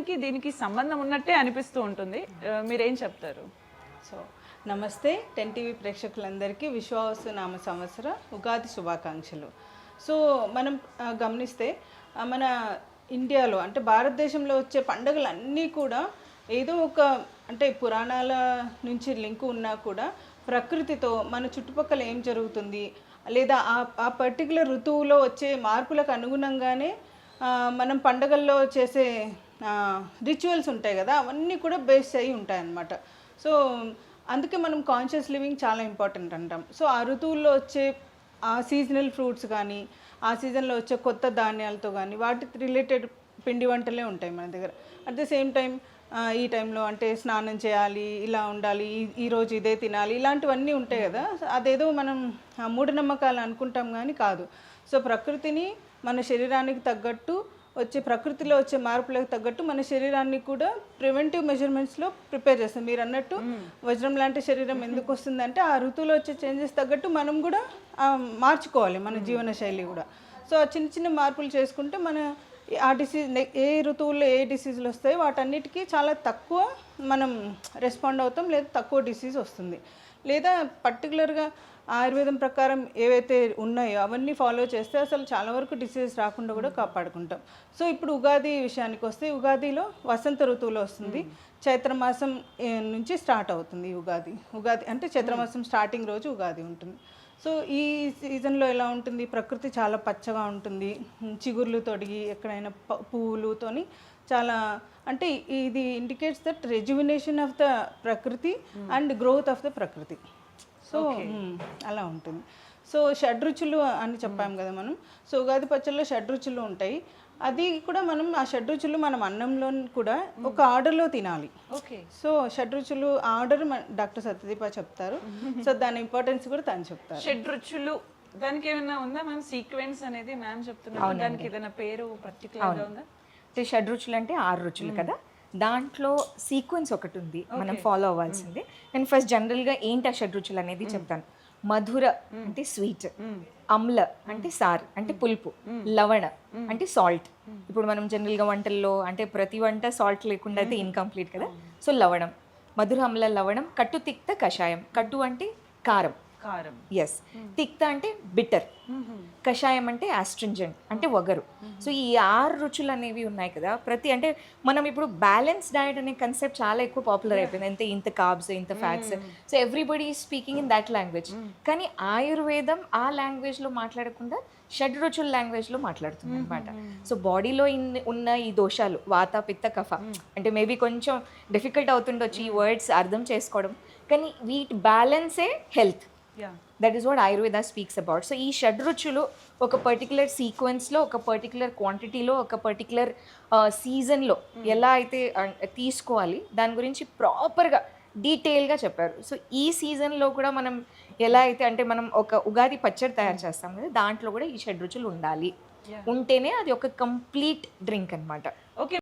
విషయానికి దీనికి సంబంధం ఉన్నట్టే అనిపిస్తూ ఉంటుంది. మీరేం చెప్తారు? సో నమస్తే. టెన్ టీవీ ప్రేక్షకులందరికీ విశ్వావసు నామ సంవత్సర ఉగాది శుభాకాంక్షలు. సో మనం గమనిస్తే మన ఇండియాలో అంటే భారతదేశంలో వచ్చే పండుగలన్నీ కూడా ఏదో ఒక అంటే పురాణాల నుంచి లింక్ ఉన్నా కూడా ప్రకృతితో మన చుట్టుపక్కల ఏం జరుగుతుంది లేదా ఆ ఆ పర్టికులర్ ఋతువులో వచ్చే మార్పులకు అనుగుణంగానే మనం పండగల్లో చేసే రిచువల్స్ ఉంటాయి కదా అవన్నీ కూడా బేస్ అయి ఉంటాయి అన్నమాట సో అందుకే మనం కాన్షియస్ లివింగ్ చాలా ఇంపార్టెంట్ అంటాం. సో ఆ ఋతువుల్లో వచ్చే ఆ సీజనల్ ఫ్రూట్స్ కానీ ఆ సీజన్లో వచ్చే కొత్త ధాన్యాలతో కానీ వాటి రిలేటెడ్ పిండి వంటలే ఉంటాయి మన దగ్గర. అట్ ద సేమ్ టైం ఈ టైంలో అంటే స్నానం చేయాలి ఇలా ఉండాలి ఈ- ఇదే తినాలి ఇలాంటివన్నీ ఉంటాయి కదా. అదేదో మనం మూఢనమ్మకాలు అనుకుంటాం కానీ కాదు. సో ప్రకృతిని మన శరీరానికి తగ్గట్టు వచ్చే ప్రకృతిలో వచ్చే మార్పులకు తగ్గట్టు మన శరీరాన్ని కూడా ప్రివెంటివ్ మెజర్మెంట్స్లో ప్రిపేర్ చేస్తాం. మీరు అన్నట్టు వజ్రం లాంటి శరీరం ఎందుకు వస్తుందంటే ఆ ఋతువులో వచ్చే చేంజెస్ తగ్గట్టు మనం కూడా మార్చుకోవాలి మన జీవన శైలి కూడా. సో ఆ చిన్న చిన్న మార్పులు చేసుకుంటే మన ఆ డిసీజ్ ఏ ఋతువుల్లో ఏ డిసీజులు వస్తాయో వాటన్నిటికీ చాలా తక్కువ మనం రెస్పాండ్ అవుతాం లేదా తక్కువ డిసీజ్ వస్తుంది. లేదా పర్టికులర్గా ఆయుర్వేదం ప్రకారం ఏవైతే ఉన్నాయో అవన్నీ ఫాలో చేస్తే అసలు చాలా వరకు డిసీజ్ రాకుండా కూడా కాపాడుకుంటాం. సో ఇప్పుడు ఉగాది విషయానికి వస్తే ఉగాదిలో వసంత ఋతువులో వస్తుంది. చైత్రమాసం నుంచి స్టార్ట్ అవుతుంది ఉగాది. ఉగాది అంటే చైత్రమాసం స్టార్టింగ్ రోజు ఉగాది ఉంటుంది. సో ఈ సీజన్లో ఎలా ఉంటుంది? ప్రకృతి చాలా పచ్చగా ఉంటుంది. చిగుర్లు తొడిగి ఎక్కడైనా ప- పువ్వులుతోని చాలా అంటే ఇది indicates that rejuvenation of the ప్రకృతి అండ్ గ్రోత్ ఆఫ్ ద ప్రకృతి. సో ఉమ్, అలా ఉంటుంది. సో షడ్రుచులు అని చెప్పాం కదా మనం. సో ఉగాది పచ్చళ్ళలో షడ్రుచులు ఉంటాయి. అది కూడా మనం ఆ షడ్రుచులు మనం అన్నంలో కూడా ఒక ఆర్డర్లో తినాలి. ఓకే. సో షడ్రుచులు ఆర్డర్ డాక్టర్ సత్యదీప చెప్తారు. సో దాని ఇంపార్టెన్స్ కూడా తను చెప్తారు. షడ్ రుచులు దానికి ఏమైనా ఉందా మనం సీక్వెన్స్ అనేది మ్యామ్ చెప్తున్నారు. దానికి ఏదైనా పేరు పర్టికులర్గా ఉందా? అంటే షడ్రుచులు అంటే ఆరు రుచులు కదా. దాంట్లో సీక్వెన్స్ ఒకటి ఉంది. మనం ఫాలో అవ్వాల్సింది. నేను ఫస్ట్ జనరల్గా ఏంటి ఆ షడ్రుచులు అనేది చెప్తాను. మధుర అంటే స్వీట్ అమ్ల అంటే సార్ అంటే పులుపు లవణ అంటే సాల్ట్. ఇప్పుడు మనం జనరల్గా వంటల్లో అంటే ప్రతి వంట సాల్ట్ లేకుండా అయితే ఇన్కంప్లీట్ కదా. సో లవణం మధుర అమ్ల లవణం కట్టు తిక్త కషాయం. కట్టు అంటే కారం. కారం ఎస్ తిక్త అంటే బిటర్ కషాయం అంటే ఆస్ట్రింజెంట్ అంటే వగరు. సో ఈ ఆరు రుచులు అనేవి ఉన్నాయి కదా ప్రతి అంటే మనం ఇప్పుడు బ్యాలెన్స్ డయట్ అనే కన్సెప్ట్ చాలా ఎక్కువ పాపులర్ అయిపోయింది. అంటే ఇంత కార్బ్స్ ఇంత fats so everybody speaking in that language కానీ ఆయుర్వేదం ఆ లాంగ్వేజ్లో మాట్లాడకుండా షడ్ రుచుల లాంగ్వేజ్లో మాట్లాడుతుంది అనమాట సో బాడీలో ఉన్న ఈ దోషాలు వాత పిత్త కఫ అంటే మేబీ కొంచెం డిఫికల్ట్ అవుతుండొచ్చు ఈ వర్డ్స్ అర్థం చేసుకోవడం. కానీ వీటి బ్యాలెన్సే health that is what Ayurveda speaks about so ఈ షడ్రుచులు ఒక పర్టికులర్ సీక్వెన్స్లో ఒక పర్టికులర్ క్వాంటిటీలో ఒక పర్టికులర్ సీజన్లో ఎలా అయితే తీసుకోవాలి దాని గురించి ప్రాపర్గా డీటెయిల్గా చెప్పారు. సో ఈ సీజన్లో కూడా మనం ఎలా అయితే అంటే మనం ఒక ఉగాది పచ్చడి తయారు చేస్తాం కదా దాంట్లో కూడా ఈ షడ్రుచులు ఉండాలి. ఉంటేనే అది ఒక కంప్లీట్ డ్రింక్ అనమాట